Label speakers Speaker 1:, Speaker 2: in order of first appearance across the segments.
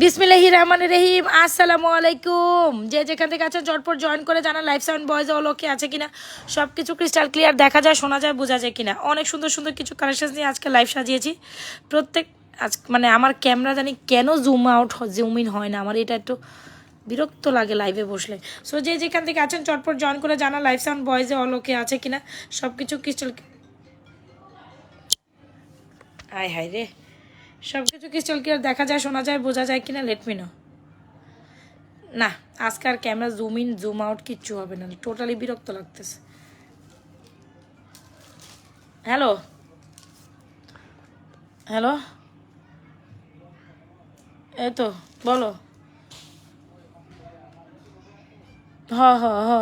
Speaker 1: বিসমিল্লাহি রহমান রহিম, আসসালামু আলাইকুম। যে যেখান থেকে আছেন চটপট জয়েন করে জানা লাইফ সাউন্ড বয়েজ ওলোকে আছে কিনা? সব কিছু ক্রিস্টাল ক্লিয়ার দেখা যায়, শোনা যায়, বোঝা যায় কিনা? অনেক সুন্দর সুন্দর কিছু কালেকশন নিয়ে আজকে লাইভ সাজিয়েছি। প্রত্যেক আজ মানে আমার ক্যামেরা জানি কেন জুম আউট জুম ইন হয় না, আমার এটা একটু বিরক্ত লাগে লাইভে বসলে। সো যে যেখান থেকে আছেন চটপট জয়েন করে জানা লাইফ সাউন্ড বয়েজে অলোকে আছে কিনা? সব কিছু ক্রিস্টাল আয় হায় রে। সব কিছু ক্রিস্টাল ক্লিয়ার দেখা যায়, শোনা যায়, বোঝা যায় কিনা লেট মি নো না, আজকে আর camera zoom in zoom out কিচ্ছু হবে না টোটালি বিরক্ত লাগতেছে। হ্যালো হ্যালো এই তো, বলো। হ হ হ।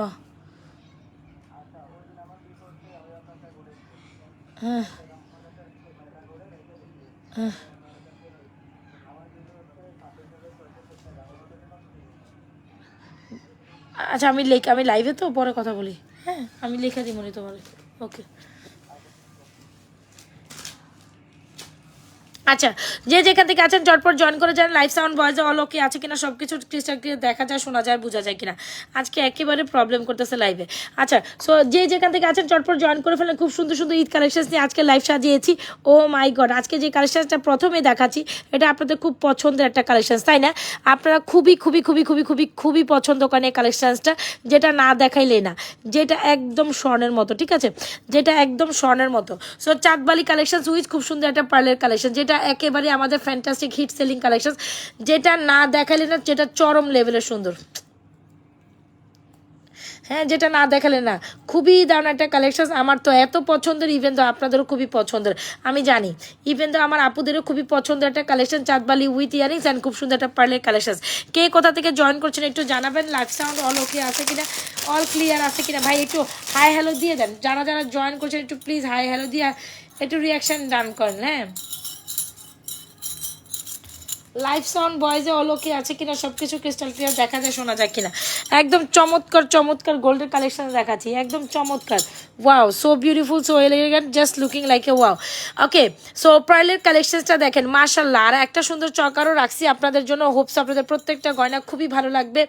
Speaker 1: হ্যাঁ। হ্যাঁ। আচ্ছা আমি লেখ আমি লাইভে তো পরে কথা বলি। হ্যাঁ আমি লেখা দিই মনে তোমার। ওকে আচ্ছা যে যেখান থেকে আছেন, চটপট জয়েন করে যান। লাইভ সাউন্ড ভয়েসে অল ওকে আছে কিনা সব কিছু ক্রিস্টাল ক্লিয়ার দেখা যায়, শোনা যায়, বোঝা যায় কিনা। আজকে একেবারে প্রবলেম করতেছে লাইভে আচ্ছা সো যে যেখান থেকে আছেন, চটপট জয়েন করে ফেলেন। খুব সুন্দর সুন্দর ঈদ কালেকশন নিয়ে আজকে লাইভ সাজিয়েছি। ও মাই গড আজকে যে কালেকশনটা প্রথমে দেখাচ্ছি, এটা আপনাদের খুব পছন্দের একটা কালেকশন তাই না? আপনারা খুবই খুবই খুবই খুবই খুবই খুবই পছন্দ করেন এই কালেকশনসটা যেটা না দেখাইলে না। যেটা একদম স্বর্ণের মতো, ঠিক আছে? যেটা একদম স্বর্ণের মতো। সো চাঁদবালি কালেকশন উইথ খুব সুন্দর একটা পার্লের কালেকশন যেটা একেবারে আমাদের ফ্যান্টাস্টিক হিট সেলিং কালেকশন যেটা না দেখালে না, যেটা চরম লেভেলের সুন্দর। হ্যাঁ যেটা না দেখালে না, খুবই দারুণ একটা কালেকশন আমার তো এত পছন্দের ইভেন তো আপনাদেরও খুবই পছন্দের। আমি জানি ইভেন তো আমার আপুদেরও খুবই পছন্দের একটা collection chandbali with earrings and খুব সুন্দর একটা পার্লের কালেকশন কে কোথা থেকে জয়েন করছেন একটু জানাবেন? লাইভ সাউন্ড অল ওকে আছে কিনা? অল ক্লিয়ার আছে কিনা? ভাই, একটু হাই হ্যালো দিয়ে দেন। যারা যারা জয়েন করছেন, একটু প্লিজ হাই হ্যালো দিয়ে, একটু রিয়াকশন ডান করেন হ্যাঁ? লাইভ সাউন্ড ভয়েসে অলোকে আছে কিনা সব কিছু ক্রিস্টাল ক্লিয়ার দেখা যায়, শোনা যায় কিনা। একদম চমৎকার চমৎকার গোল্ডের কালেকশন দেখাচ্ছি। একদম চমৎকার। Wow so beautiful so elegant just looking like a wow okay so প্রাইলের কালেকশনসটা দেখেন মাশাল্লাহ আর একটা সুন্দর চকারও রাখছি আপনাদের জন্য। হোপস আপনাদের প্রত্যেকটা গয়না খুবই ভালো লাগবে।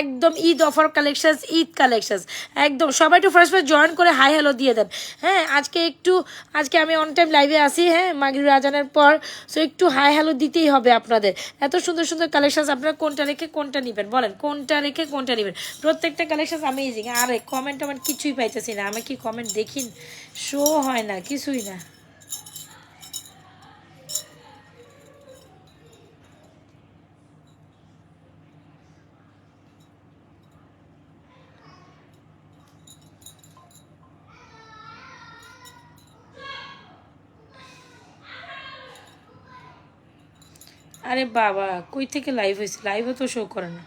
Speaker 1: একদম Eid offer collections Eid collections একদম, সবাই একটু ফার্স্ট ফার্স্ট জয়েন করে হাই হ্যালো দিয়ে দেন। হ্যাঁ আজকে একটু, আজকে আমি অন টাইম লাইভে আসি হ্যাঁ মাগরির আজানের পর। সো একটু হাই হ্যালো দিতেই হবে আপনাদের। এত সুন্দর সুন্দর কালেকশন আপনারা কোনটা রেখে কোনটা নেবেন? বলেন, কোনটা রেখে কোনটা নেবেন? প্রত্যেকটা কালেকশন আমেজিং আরে কমেন্ট টমেন্ট কিছুই পাইতেছি না। আমি কি কমেন্ট দেখিন? শো হয় না, কিছুই না। আরে বাবা কই থেকে লাইভ হয়েছে? লাইভও তো শো করে না।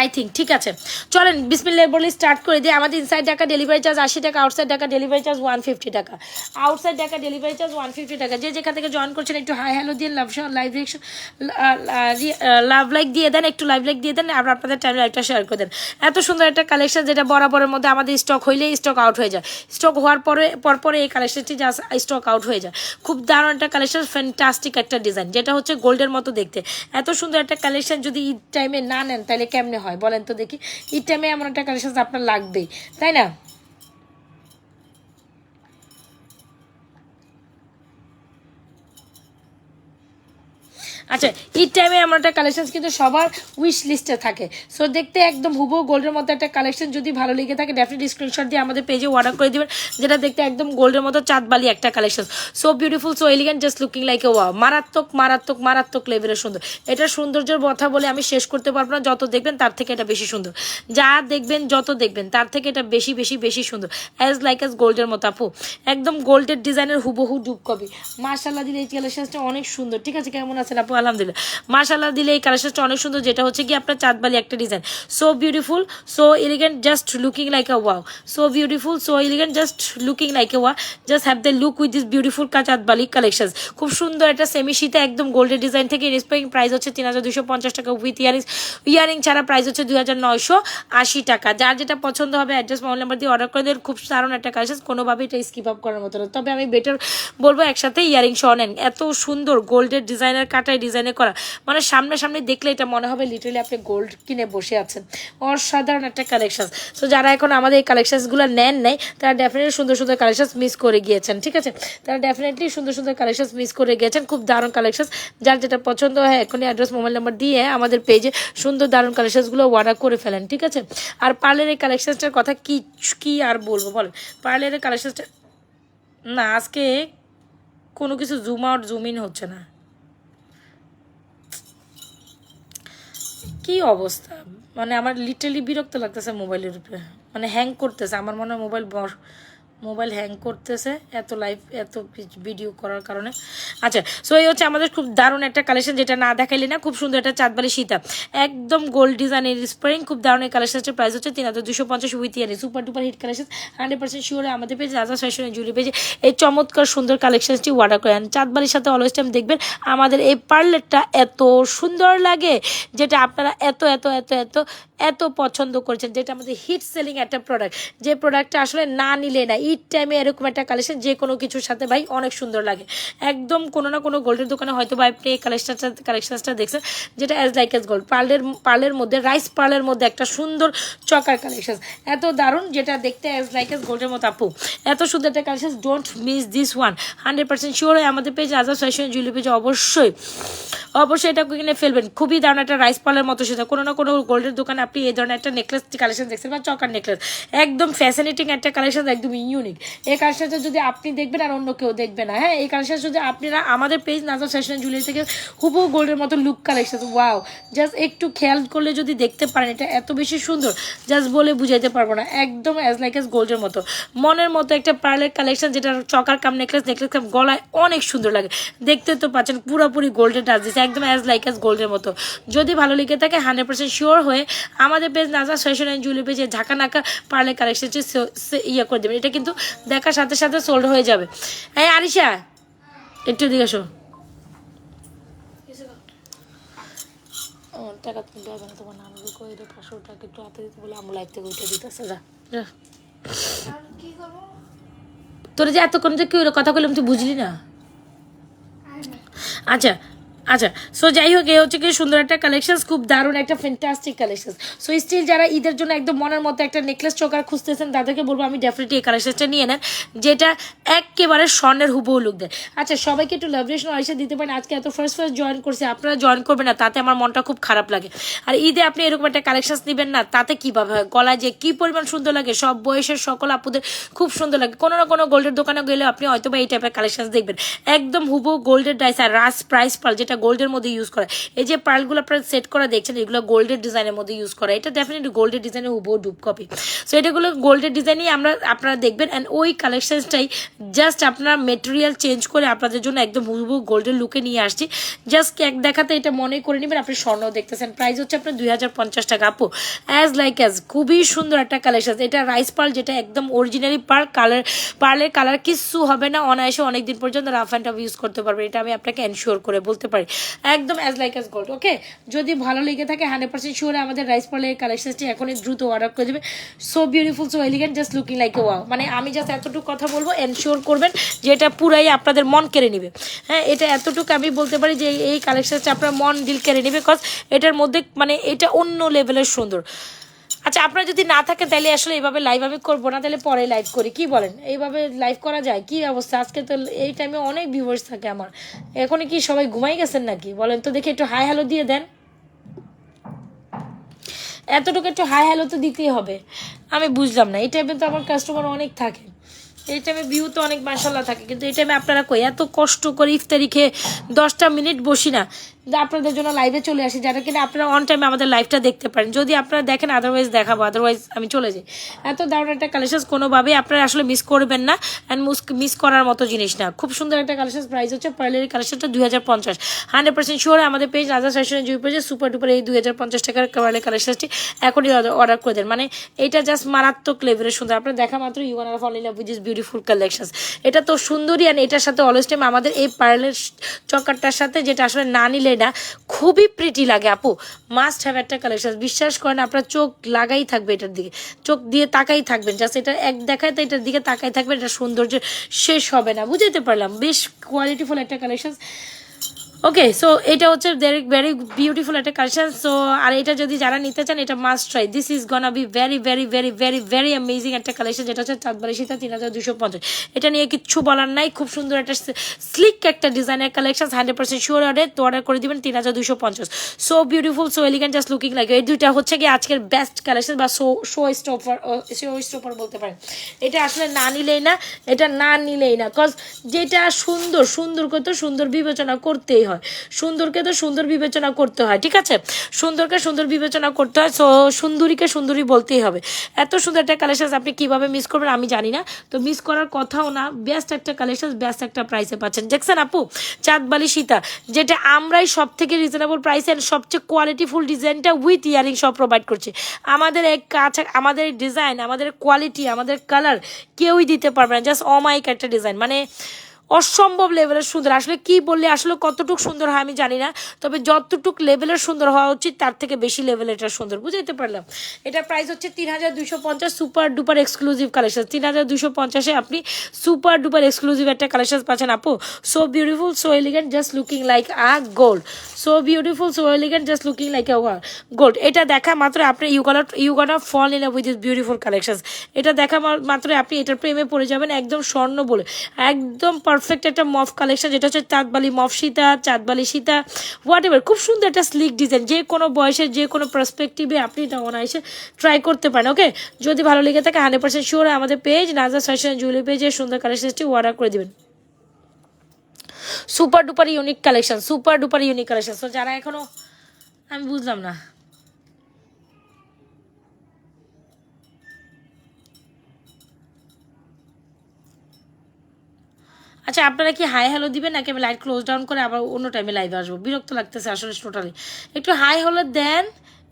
Speaker 1: আই থিঙ্ক ঠিক আছে। চলেন বিসমিল্লা বলে স্টার্ট করে দিই। আমাদের ইনসাইড টাকা ডেলিভারি চার্জ আশি টাকা আউটসাইড টাকা ডেলিভারি চার্জ ওয়ান ফিফটি টাকা। আউটসাইড টাকা ডেলিভারি চার্জ ওয়ান ফিফটি টাকা। যে যেখান থেকে জয়েন করছেন, একটু হাই হ্যালো দিয়ে love live reaction love like দিয়ে দেন, একটু লাইভ লাইক দিয়ে দেন, আর আপনাদের টাইম লাইভটা শেয়ার করে দেন। এত সুন্দর একটা কালেকশন যেটা বরাবরের মধ্যে আমাদের স্টক হইলেই স্টক আউট হয়ে যায়। স্টক হওয়ার পরে পরপরে এই কালেকশনটি জাস্ট স্টক আউট হয়ে যায়। খুব দারুণ একটা কালেকশন ফ্যান্টাস্টিক একটা ডিজাইন যেটা হচ্ছে গোল্ডের মতো দেখতে। এত সুন্দর একটা কালেকশন যদি ঈদ টাইমে না নেন, তাহলে কেমনে হয়। বলেন তো দেখি ঈদ টাইমে এমন একটা কালেকশন আপনার লাগবেই তাই না? আচ্ছা ঈদ টাইমে এমন একটা কালেকশন কিন্তু সবার উইশ লিস্টে থাকে। সো দেখতে একদম হুবহু গোল্ডের মতো একটা কালেকশন যদি ভালো লেগে থাকে ডেফিনেটলি স্ক্রিনশট দিয়ে আমাদের পেজে অর্ডার করে দেবেন, যেটা দেখতে একদম গোল্ডের মতো চাঁদবালি একটা collection so beautiful so elegant just looking like a wow মারাত্মক মারাত্মক মারাত্মক লেভেলের সুন্দর। এটা সৌন্দর্যের কথা বলে আমি শেষ করতে পারব না, যত দেখবেন তার থেকে এটা বেশি সুন্দর। যা দেখবেন, যত দেখবেন, তার থেকে এটা বেশি বেশি বেশি সুন্দর। অ্যাজ লাইক অ্যাজ গোল্ডের মতো, আপু। একদম গোল্ডের ডিজাইনের হুবহু ডুব কপি মার্শাল্লাহ দিলে এই কালেকশনটা অনেক সুন্দর। ঠিক আছে, কেমন আছেন আপু? আলহামদুলিল্লাহ। মাশাল্লাহ দিলে এই কালেকশনটা অনেক সুন্দর, যেটা হচ্ছে কি আপনার চাঁদবালি একটা design so beautiful so elegant just looking like a wow so beautiful so elegant just looking like a wow just have the look with this beautiful chandbali collection খুব সুন্দর একটা সেমি শীতে একদম গোল্ডের ডিজাইন থেকে ইন্সপায়ারিং প্রাইস হচ্ছে তিন হাজার দুশো পঞ্চাশ টাকা উইথ ইয়ারিং ইয়ারিং ছাড়া প্রাইস হচ্ছে দুই হাজার নয়শো আশি টাকা। যার যেটা পছন্দ হবে অ্যাড্রেস মোবাইল নাম্বার দিয়ে অর্ডার করে দেন। খুব দারুণ একটা কালেকশন কোনোভাবেই এটা স্কিপ আপ করার মতো তবে আমি বেটার বলব, একসাথে ইয়ারিং সহ নেন। এত সুন্দর গোল্ডের ডিজাইনের কাটায় ডিজাইনে করা। মানে সামনে সামনে দেখলে এটা মনে হবে লিটারালি আপনি গোল্ড কিনে বসে আছেন। অসাধারণ একটা কালেকশন তো যারা এখন আমাদের এই কালেকশনসগুলো নেন নাই, তারা ডেফিনেটলি সুন্দর সুন্দর কালেকশন মিস করে গিয়েছেন, ঠিক আছে? তারা ডেফিনেটলি সুন্দর সুন্দর কালেকশন মিস করে গিয়েছেন, খুব দারুণ কালেকশন যার যেটা পছন্দ হয় এখনই অ্যাড্রেস মোবাইল নাম্বার দিয়ে আমাদের পেজে সুন্দর দারুণ কালেকশনসগুলো অর্ডার করে ফেলেন, ঠিক আছে? আর পার্লের এই কালেকশনসটার কথা কি কি আর বলব বলেন? পার্লের কালেকশনসটা না, আজকে কোনো কিছু জুম আউট জুম ইন হচ্ছে না। কি অবস্থা? মানে আমার লিটারলি বিরক্ত লাগতেছে মোবাইলের উপরে। মানে হ্যাং করতেছে। আমার মনে হয় মোবাইল মোবাইল হ্যাং করতেছে, এত লাইভ এত ভিডিও করার কারণে। আচ্ছা সো এই হচ্ছে আমাদের খুব দারুণ একটা কালেকশন যেটা না দেখাইলে না, খুব সুন্দর একটা চাঁদবালি সীতা। একদম গোল্ড ডিজাইনের স্প্রিং খুব দারুণ এই কালেকশনের প্রাইস হচ্ছে তিন হাজার দুশো পঞ্চাশ উইথ ইয়ারে super duper hit collection hundred percent শিওরে আমাদের পেজে রাজা ফ্যাশনের জুলি পেজে এই চমৎকার সুন্দর কালেকশনটি অর্ডার করেন চাঁদবালির সাথে অলওয়েজ টাইম দেখবেন, আমাদের এই পার্লেটটা এত সুন্দর লাগে, যেটা আপনারা এত এত এত এত এত পছন্দ করেছেন, যেটা আমাদের হিট সেলিং একটা প্রোডাক্ট যে প্রোডাক্টটা আসলে না নিলে না ঈদ টাইমে এরকম একটা কালেকশন যে কোনো কিছুর সাথে ভাই অনেক সুন্দর লাগে। একদম কোনো না কোনো গোল্ডের দোকানে হয়তো বা আপনি এই কালেকশনটা কালেকশনটা দেখছেন, যেটা অ্যাজ লাইক এস গোল্ড পার্লের পার্লের মধ্যে রাইস পার্লের মধ্যে একটা সুন্দর চকার কালেকশন এত দারুণ যেটা দেখতে অ্যাজ লাইক এস গোল্ডের মতো, আপু। এত সুন্দর একটা collection don't miss this one hundred percent sure হয় আমাদের পেজ আজাদ ফ্যাশন জুয়েলারি পেজে অবশ্যই অবশ্যই এটা কিনে ফেলবেন। খুবই দারুণ একটা রাইস পার্লার মতো সেটা। কোনো না কোনো গোল্ডের দোকানে আপনি এই ধরনের একটা নেকলেস কালেকশন দেখছেন বা চকার নেকলেস একদম ফ্যাসিনেটিং একটা কালেকশন একদম ইউনিক এই কালেকশনটা যদি আপনি দেখবেন আর অন্য কেউ দেখবে না হ্যাঁ? এই কালেকশন যদি আপনারা আমাদের পেজ নাজার ফ্যাশন জুয়েলারি থেকে হুবু গোল্ডের মতো লুক কালেকশন ওয়াও জাস্ট একটু খেয়াল করলে যদি দেখতে পারেন, এটা এত বেশি সুন্দর জাস্ট বলে বুঝাইতে পারব না, একদম অ্যাজ লাইক এস গোল্ডের মতো। মনের মতো একটা পার্লের কালেকশন যেটা choker cum necklace necklace cum গলায় অনেক সুন্দর লাগে। দেখতে তো পাচ্ছেন পুরোপুরি গোল্ডের টাচ দিচ্ছে একদম অ্যাজ লাইক অ্যাজ গোল্ডের মতো। যদি ভালো লেগে থাকে হান্ড্রেড পার্সেন্ট শিওর হয়ে আমাদের page Naja fashion and jewellery পেজে ঝাঁকা নাকা পার্লের কালেকশনটি ইয়ে করে দেবেন। এটা কিন্তু দেখার সাথে সাথে সোল্ড হয়ে যাবে। হ্যাঁ আরিশা একটু দিকে শো টাকা তুলতে হবে না তোমার নাম পাঁচশো টাকা একটু হাতে দিতে বলে থেকে উঠে দিতেছে যা। যা। তোর যে এতক্ষণ যে কি হলো কথা বললাম তুই বুঝলি না। আচ্ছা আচ্ছা সো যাই হোক, এই হচ্ছে কি সুন্দর একটা কালেকশন খুব দারুণ একটা ফ্যান্টাস্টিক কালেকশন সো স্টিল যারা ঈদের জন্য একদম মনের মতো একটা নেকলেস চোকার খুঁজতেছেন, তাদেরকে বলব আমি ডেফিনেটলি এই কালেকশনটা নিয়ে নেন, যেটা একেবারে স্বর্ণের হুবহু লুক দেয়। আচ্ছা সবাইকে একটু লাভরেশন আইসা দিতে পারেন, আজকে এত ফার্স্ট ফার্স্ট জয়েন করছে, আপনারা জয়েন করবেন না, তাতে আমার মনটা খুব খারাপ লাগে। আর ঈদে আপনি এরকম একটা কালেকশন নেবেন না, তাতে কীভাবে হয়? গলায় যে কী পরিমাণ সুন্দর লাগে, সব বয়সের সকল আপুদের খুব সুন্দর লাগে। কোনো না কোনো গোল্ডের দোকানে গেলে আপনি হয়তো বা এই টাইপের কালেকশন দেখবেন। একদম হুবহু গোল্ডের ডাইস আর রাস প্রাইস পাল, যেটা গোল্ডের মধ্যে ইউজ করা। এই যে পার্লগুলো আপনারা সেট করা দেখছেন, এগুলো গোল্ডের ডিজাইনের মধ্যে ইউজ করা। এটা ডেফিনেটলি গোল্ডের ডিজাইনের হুবহু ডুব কপি সো এটাগুলো গোল্ডের ডিজাইনই আমরা, আপনারা দেখবেন অ্যান্ড ওই কালেকশনসটাই জাস্ট আপনারা মেটেরিয়াল চেঞ্জ করে আপনাদের জন্য একদম হুবহু গোল্ডের লুকে নিয়ে আসছি। জাস্ট এক দেখাতে এটা মনে করে নেবেন, আপনি স্বর্ণ দেখতেছেন। প্রাইস হচ্ছে আপনার দুই হাজার পঞ্চাশ টাকা, আপু। অ্যাজ লাইক অ্যাজ খুবই সুন্দর একটা কালেকশন এটা রাইস পার্ল যেটা একদম অরিজিনালি পার কালার পার্লের কালার কিচ্ছু হবে না, অনায়াসে অনেকদিন পর্যন্ত রাফ অ্যান্ড টাফ ইউজ করতে পারবেন এটা আমি আপনাকে এনশিওর করে বলতে পারি। একদম as like as gold okay যদি ভালো লেগে থাকে হান্ড্রেড পার্সেন্ট শিওরে আমাদের রাইস পার্লের কালেকশনটি এখনই দ্রুত অর্ডার করে দেবে। So beautiful so elegant just looking like a wow মানে আমি জাস্ট এতটুকু কথা বলব এনশিওর করবেন যে এটা পুরাই আপনাদের মন কেড়ে নেবে। হ্যাঁ এটা এতটুকু আমি বলতে পারি যে এই কালেকশনটা আপনার মন দিল কেড়ে নেবে বিকজ এটার মধ্যে মানে এটা অন্য লেভেলের সুন্দর। আচ্ছা আপনারা যদি না থাকেন, তাহলে আসলে এইভাবে লাইভ আমি করব না, তাহলে পরে লাইভ করি। কি বলেন? এইভাবে লাইভ করা যায়? কি অবস্থা? আজকে তো এই টাইমে অনেক ভিউয়ার্স থাকে আমার। এখন কি সবাই ঘুমাই গেছেন নাকি? বলেন তো দেখি একটু হাই হ্যালো দিয়ে দেন। এতটুকু একটু হাই হ্যালো তো দিতেই হবে। আমি বুঝলাম না, এই টাইমে তো আমার কাস্টমার অনেক থাকে। এই টাইমে ভিউ তো অনেক মাসাল্লাহ থাকে, কিন্তু এই টাইমে আপনারা কই? এত কষ্ট করে ইফতারি খেয়ে দশটা মিনিট বসি না। আপনাদের জন্য লাইভে চলে আসি যারা কিনা আপনারা অন টাইমে আমাদের লাইভটা দেখতে পারেন। যদি আপনারা দেখেন আদারওয়াইজ দেখাবো আদারওয়াইজ আমি চলে যাই। এত দারুণ একটা কালেকশন কোনোভাবেই আপনারা আসলে মিস করবেন না অ্যান্ড মিস করার মতো জিনিস না। খুব সুন্দর একটা কালেকশন প্রাইস হচ্ছে পার্লারি কালেকশনটা দুই হাজার পঞ্চাশ। হান্ড্রেড পার্সেন্ট শিওর আমাদের পেজ রাজা ফ্যাশনের জুই পেজে সুপার ডুপার এই দুই হাজার পঞ্চাশ টাকার পার্লারি কালেকশনটি এখনই অর্ডার করে দেন। মানে এটা জাস্ট মারাত্মক লেভেলের সুন্দর। আপনার দেখা মাত্র you wanna fall in love which is beautiful collection এটা তো সুন্দরই অ্যান্ড এটার সাথে অলওয়েজ টাইম আমাদের এই পার্লের চকারটার সাথে, যেটা আসলে না নিলে না, খুবই প্রিটি লাগে, আপু। মাস্ট হ্যাভ একটা কালেকশন বিশ্বাস করেন, আপনার চোখ লাগাই থাকবে এটার দিকে। চোখ দিয়ে তাকাই থাকবেন। জাস্ট এটা এক দেখায় তো এটার দিকে তাকাই থাকবে, এটা সৌন্দর্য শেষ হবে না। বুঝতে পারলাম। বেশ কোয়ালিটিফুল একটা কালেকশন ওকে সো এটা হচ্ছে ভেরি ভেরি বিউটিফুল একটা কালেকশন সো আর এটা যদি যারা নিতে চান, এটা must try this is gonna be very very very very very amazing একটা কালেকশন যেটা হচ্ছে চাঁদবাড়ি সীতা তিন হাজার দুশো পঞ্চাশ। এটা নিয়ে কিচ্ছু বলার নাই, খুব সুন্দর একটা স্লিক একটা ডিজাইনের collection hundred percent sure order তো অর্ডার করে দিবেন তিন হাজার দুশো পঞ্চাশ। So beautiful so elegant just looking লাগে এই দুইটা হচ্ছে কি আজকের বেস্ট কালেকশন বা show showstopper showstopper বলতে পারেন। এটা আসলে না নিলেই না, এটা না নিলেই না কজ যেটা সুন্দর সুন্দর করতে, সুন্দর বিবেচনা করতেই হয়। সুন্দরকে তো সুন্দর বিবেচনা করতে হয়, ঠিক আছে? সুন্দরকে সুন্দর বিবেচনা করতে হয় সো সুন্দরীকে সুন্দরী বলতেই হবে। এত সুন্দর একটা কালেকশন আপনি কীভাবে মিস করবেন আমি জানি না, তো মিস করার কথাও না বেস্ট একটা কালেকশন বেস্ট একটা প্রাইসে পাচ্ছেন। দেখছেন আপু? চাঁদবালি সীতা, যেটা আমরাই সব থেকে রিজনেবল প্রাইসে সবচেয়ে কোয়ালিটিফুল ডিজাইনটা উইথ ইয়ারিং সব প্রোভাইড করছি। আমাদের এক কাছে, আমাদের ডিজাইন আমাদের কোয়ালিটি আমাদের কালার কেউই দিতে পারবে না জাস্ট অমাইক একটা ডিজাইন মানে অসম্ভব লেভেলের সুন্দর। আসলে কি বললে, আসলে কতটুকু সুন্দর হয় আমি জানি না, তবে যতটুক লেভেলের সুন্দর হওয়া উচিত, তার থেকে বেশি লেভেলের এটা সুন্দর। বুঝতে পারলাম? এটা প্রাইস হচ্ছে তিন হাজার দুশো পঞ্চাশ সুপার ডুপার এক্সক্লুসিভ কালেকশন তিন হাজার দুশো পঞ্চাশে আপনি সুপার ডুপার এক্সক্লুসিভ একটা কালেকশন পাচ্ছেন। আপু so beautiful so elegant just looking like a gold so beautiful so elegant just looking like a gold এটা দেখা মাত্র আপনি you gonna you gonna fall in with this beautiful collection এটা দেখা মাত্র আপনি এটার প্রেমে পড়ে যাবেন, একদম স্বর্ণ বলে, একদম পারফেক্ট একটা মফ কালেকশন যেটা হচ্ছে চাঁদবালি মফ সীতা, চাঁদবালি সীতা হোয়াট এভার খুব সুন্দর একটা স্লিক ডিজাইন যে কোনো বয়সের, যে কোনো পার্সপেক্টিভে আপনি এটা অনায়াসে ট্রাই করতে পারেন ওকে যদি ভালো লেগে থাকে হান্ড্রেড পার্সেন্ট শিওর আমাদের পেজ নাজা ফ্যাশন জুয়েলারি পেজে সুন্দর কালেকশনটি অর্ডার করে দেবেন। Super duper unique collection super duper unique collection তো যারা এখনও, আমি বুঝলাম না। আচ্ছা আপনারা কি হাই হ্যালো দিবেন নাকি আমি লাইট ক্লোজ ডাউন করে আবার অন্য টাইমে লাইভে আসব? বিরক্ত লাগতেছে আসলে টোটালি একটু হাই হলে দেন।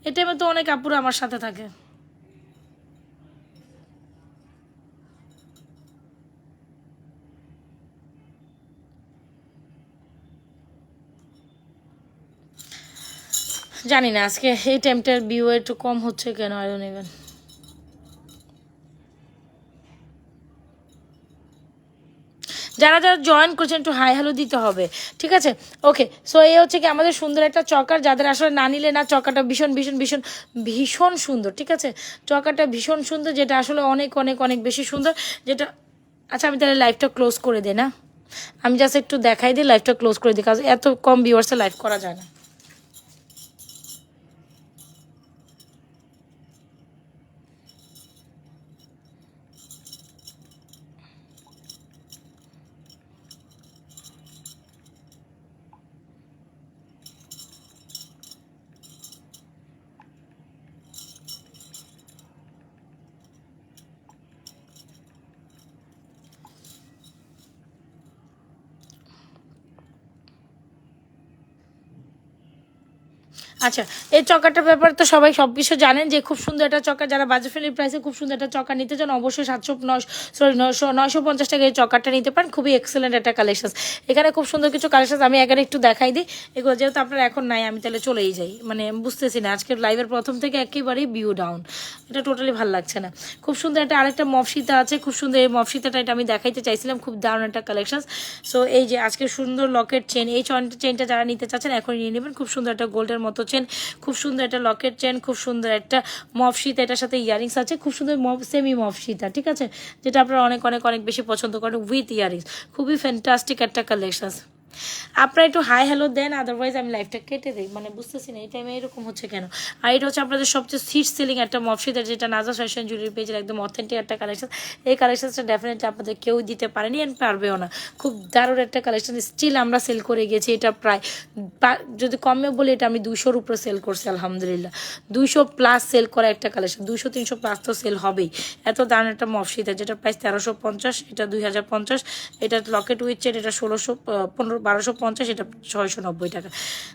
Speaker 1: এ টাইমে তো অনেক আপুরা আমার সাথে থাকে। জানি না, আজকে এই টাইমটার ভিউ একটু কম হচ্ছে কেন আই ডোন্ট ইভেন যারা যারা জয়েন করছেন, একটু হাই হ্যালো দিতে হবে। ঠিক আছে? ওকে সো এই হচ্ছে কি আমাদের সুন্দর একটা চকার, যাদের আসলে না নিলে না, চকাটা ভীষণ ভীষণ ভীষণ ভীষণ সুন্দর, ঠিক আছে? চকাটা ভীষণ সুন্দর, যেটা আসলে অনেক অনেক অনেক বেশি সুন্দর, যেটা আচ্ছা আমি তাহলে লাইফটা ক্লোজ করে দিই না? আমি জাস্ট একটু দেখাই দিই লাইফটা ক্লোজ করে দিই, কারণ এত কম ভিউয়ার্সে লাইভ করা যায় না। আচ্ছা এই চকাটার ব্যাপারে তো সবাই সব কিছু জানেন যে খুব সুন্দর একটা চকা, যারা বাজেট ফ্রেন্ডলি প্রাইসে খুব সুন্দর একটা চকা নিতে চান, অবশ্যই সাতশো নশো সরি নশো নশো পঞ্চাশ টাকা এই চকাটা নিতে পারেন। খুবই এক্সেলেন্ট একটা কালেকশন এখানে খুব সুন্দর কিছু কালেকশন আমি এখানে একটু দেখাই দিই। এগুলো যেহেতু আপনার এখন নাই, আমি তাহলে চলেই যাই। মানে বুঝতেছি না, আজকের লাইভের প্রথম থেকে একেবারেই ভিউ ডাউন এটা টোটালি ভালো লাগছে না। খুব সুন্দর একটা আরেকটা মফসিতা আছে, খুব সুন্দর এই মফসিতাটা এটা আমি দেখাইতে চাইছিলাম, খুব দারুণ একটা কালেকশন সো এই যে আজকে সুন্দর লকেট চেন এই চেনটা যারা নিতে চাচ্ছেন এখন নিয়ে নেবেন। খুব সুন্দর একটা গোল্ডের মতো চেন খুব সুন্দর একটা লকেট চেন খুব সুন্দর একটা মফসিতা এটার সাথে ইয়ারিংস আছে, খুব সুন্দর মফ সেমি মফসিতা ঠিক আছে? যেটা আপনারা অনেক অনেক অনেক বেশি পছন্দ করেন উইথ ইয়ারিংস খুবই ফ্যান্টাস্টিক একটা কালেকশন আপনারা একটু হাই হ্যালো দেন আদারওয়াইজ আমি লাইফটা কেটে দিই। মানে বুঝতেছি না, এই টাইমে এরকম হচ্ছে কেন? আর এটা হচ্ছে আপনাদের সবচেয়ে সিট সেলিং একটা মফসিদার যেটা নাজা ফ্যাশন জুয়েলারি পেজের একদম অথেন্টিক একটা কালেকশন এই কালেকশনটা ডেফিনেটলি আপনাদের কেউ দিতে পারেনি অ্যান্ড পারবেও না। খুব দারুণ একটা কালেকশন স্টিল আমরা সেল করে গেছি, এটা প্রায় যদি কমে বলি, এটা আমি দুশোর উপরে সেল করছি, আলহামদুলিল্লাহ। দুইশো প্লাস সেল করা একটা কালেকশন দুশো তিনশো প্লাস তো সেল হবেই। এত দারুণ একটা মফসিদার যেটা প্রাইস তেরোশো পঞ্চাশ, এটা দুই হাজার পঞ্চাশ, এটা লকেট উইথ চেন এটা ষোলোশো পনেরো বারোশো পঞ্চাশ, এটা ছয়শো নব্বই টাকা।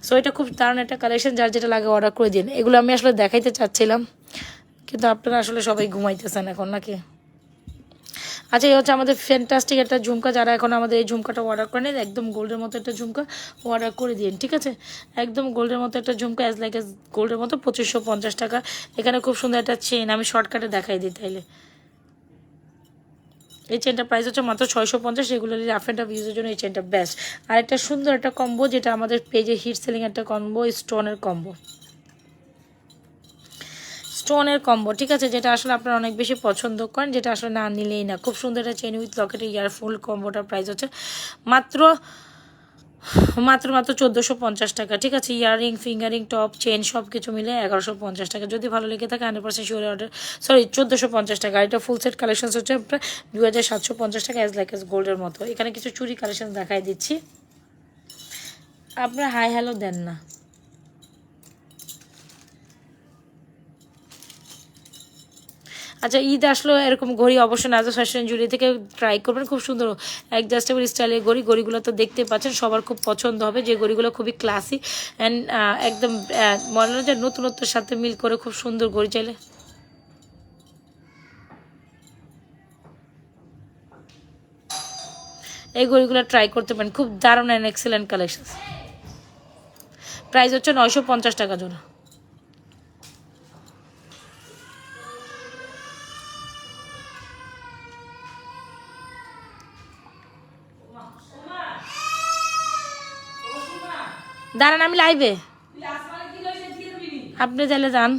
Speaker 1: সো এটা খুব দারুণ একটা কালেকশন যার যেটা লাগে অর্ডার করে দিন। এগুলো আমি আসলে দেখাইতে চাচ্ছিলাম, কিন্তু আপনারা আসলে সবাই ঘুমাইতেছেন এখন নাকি? আচ্ছা এই হচ্ছে আমাদের ফ্যান্টাস্টিক একটা ঝুমকা, যারা এখন আমাদের এই ঝুমকাটা অর্ডার করে নেন, একদম গোল্ডের মতো একটা ঝুমকা অর্ডার করে দিন, ঠিক আছে? একদম গোল্ডের মতো একটা ঝুমকা অ্যাজ লাইক এস গোল্ডের মতো পঁচিশশো পঞ্চাশ টাকা। এখানে খুব সুন্দর একটা চেন আমি শর্টকাটে দেখাই দিই তাইলে। এই চেনটা প্রাইস হচ্ছে মাত্র ছয়শো পঞ্চাশ রেগুলারলি রাফ অ্যান্ড অফ ইউজের জন্য এই চেনটা বেস্ট আর একটা সুন্দর একটা কম্বো যেটা আমাদের পেজে হিট সেলিং একটা কম্বো স্টোনের কম্বো স্টোনের কম্বো ঠিক আছে? যেটা আসলে আপনারা অনেক বেশি পছন্দ করেন, যেটা আসলে না নিলেই না। খুব সুন্দর একটা চেন উইথ লকেটের ইয়ার ফুল কম্বোটার প্রাইস হচ্ছে। মাত্র মাত্র মাত্র চোদ্দোশো পঞ্চাশ টাকা। ঠিক আছে ইয়াররিং ফিঙ্গারিং, টপ, চেন সব কিছু মিলে এগারোশো পঞ্চাশ টাকা। যদি ভালো লেগে থাকে hundred percent sure order sorry চোদ্দোশো পঞ্চাশ টাকা। এটা ফুল সেট কালেকশন হচ্ছে আপনার দু হাজার সাতশো পঞ্চাশ টাকা অ্যাজ লাইক এস গোল্ডের মতো। এখানে কিছু চুরি কালেকশন দেখাই দিচ্ছি। আপনারা হাই হ্যালো দেন না। আচ্ছা ঈদ আসলো, এরকম ঘড়ি অবশ্যই নাজা ফ্যাশন জুড়ি থেকে ট্রাই করবেন, খুব সুন্দর। অ্যাডজাস্টেবল স্টাইলের ঘড়ি, ঘড়িগুলো তো দেখতে পাচ্ছেন, সবার খুব পছন্দ হবে, যে ঘড়িগুলো খুবই ক্লাসি অ্যান্ড একদম মনে হয় নতুনত্বের সাথে মিল করে খুব সুন্দর ঘড়ি চাইলে। এই ঘড়িগুলো ট্রাই করতে পারেন, খুব দারুণ অ্যান্ড এক্সেলেন্ট কালেকশন প্রাইস হচ্ছে নয়শো পঞ্চাশ টাকা জোড়া। দাঁড়ান আমি লাইভে আপনি চাইলে যান।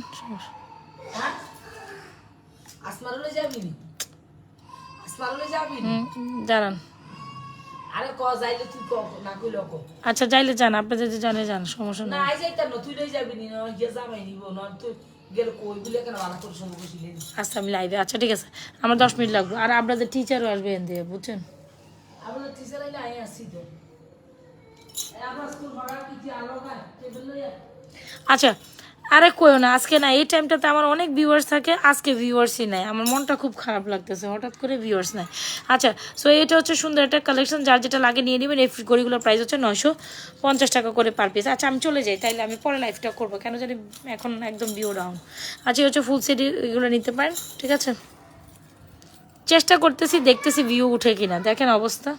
Speaker 1: আচ্ছা যাইলে যান আপনি যদি জানে যান সমস্যা
Speaker 2: না
Speaker 1: আচ্ছা আমি লাইভে আচ্ছা ঠিক আছে। আমার দশ মিনিট লাগবে। আর আপনাদের টিচারও আসবে এন দিয়ে বুঝছেন
Speaker 2: টিচার আইলে আই আসছি তো এই আমার স্কুল ভাড়া কিছু আলো না টেবিল লইয়া
Speaker 1: আচ্ছা আরে কইও না, আজকে না, এই টাইমটাতে আমার অনেক ভিউয়ার্স থাকে, আজকে ভিউয়ার্সই নাই। আমার মনটা খুব খারাপ লাগতেছে, হঠাৎ করে ভিউয়ার্স নাই। আচ্ছা সো এটা হচ্ছে সুন্দর একটা কালেকশন যার যেটা লাগে নিয়ে নেবেন, এই গড়িগুলোর প্রাইস হচ্ছে নয়শো পঞ্চাশ টাকা করে পার পিস আচ্ছা আমি চলে যাই, তাইলে আমি পরে লাইফটা করব, কেন জানি এখন একদম ভিউ ডাউন আচ্ছা হচ্ছে ফুল সেট এগুলো নিতে পারেন, ঠিক আছে? চেষ্টা করতেছি, দেখতেছি ভিউ উঠে কিনা, দেখেন অবস্থা।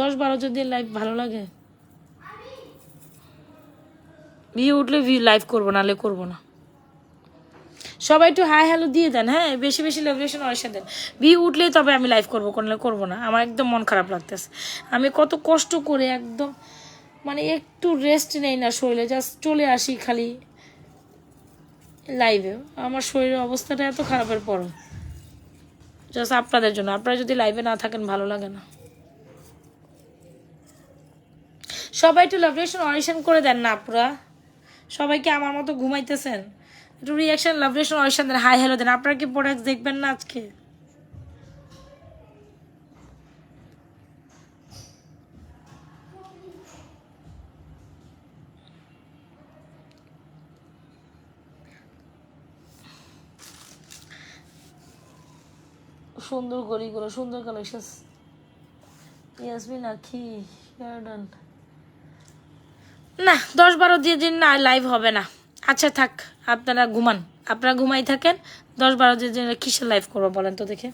Speaker 1: দশ বারো যদি লাইভ ভালো লাগে। ভিউ উঠলে ভিউ লাইভ করব নাহলে করব না। সবাই একটু হাই হ্যালো দিয়ে দেন হ্যাঁ? বেশি বেশি লেভেলেশন অনেক দেন ভিউ উঠলেই তবে আমি লাইভ করব করলে করব না। আমার একদম মন খারাপ লাগতেছে। আমি কত কষ্ট করে একদম মানে একটু রেস্ট নেই না শরীরে জাস্ট চলে আসি খালি লাইভে আমার শরীরের অবস্থাটা এত খারাপের পর জাস্ট আপনাদের জন্য। আপনারা যদি লাইভে না থাকেন ভালো লাগে না। সবাই একটু লাভরেশন অডিশন করে দেন না আপনারা সবাই কি আমার মতো ঘুমাইতেছেন? একটু রিয়াকশন লাভরেশন অডিশন দেন। হাই হ্যালো দেন। আপনারা কি প্রোডাক্ট দেখবেন না আজকে? সুন্দর গলিগুলো, সুন্দর কালেকশন ইয়াসমিন আখি গার্ডেন না, দশ বারো দিয়ে দিন না লাইভ হবে না। আচ্ছা থাক, আপনারা ঘুমান। আপনারা ঘুমাই থাকেন, দশ বারো দিন কিসের লাইভ করব বলেন তো দেখে।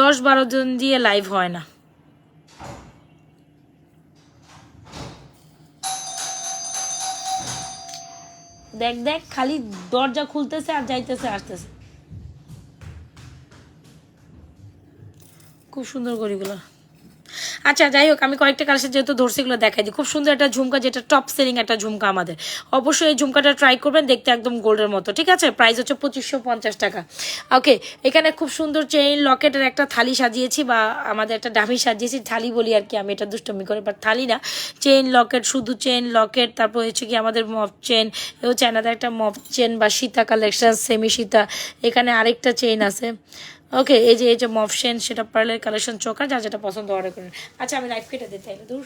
Speaker 1: দশ বারো দিন দিয়ে লাইভ হয় না। দেখ দেখ, খালি দরজা খুলতেছে আর যাইতেছে, আসতেছে। খুব সুন্দর গড়িগুলো। আচ্ছা যাই হোক, আমি কয়েকটা কালেকশন যেহেতু ধরছি, এগুলো দেখাই দিই। খুব সুন্দর একটা ঝুমকা, যেটা টপ সেলিং একটা ঝুমকা আমাদের। অবশ্যই এই ঝুমকাটা ট্রাই করবেন, দেখতে একদম গোল্ডের মতো, ঠিক আছে? প্রাইস হচ্ছে পঁচিশশো পঞ্চাশ টাকা। ওকে এখানে খুব সুন্দর চেইন লকেটের একটা থালি সাজিয়েছি, বা আমাদের একটা ডামি সাজিয়েছি, থালি বলি আর কি, আমি এটা দুষ্টমি করে বাট থালি না। চেইন লকেট শুধু চেইন লকেট তারপর হচ্ছে কি আমাদের মফ চেন এ হচ্ছে একটা মফ চেন বা সীতা কালেকশন সেমি সীতা এখানে আরেকটা চেইন আছে। ওকে এই যে এই যে মফসেন সেটা পার্লের কালেকশন চোকার যা যেটা পছন্দ অর্ডার করেন। আচ্ছা আমি লাইফ কেটে দিতে চাইলে দূর।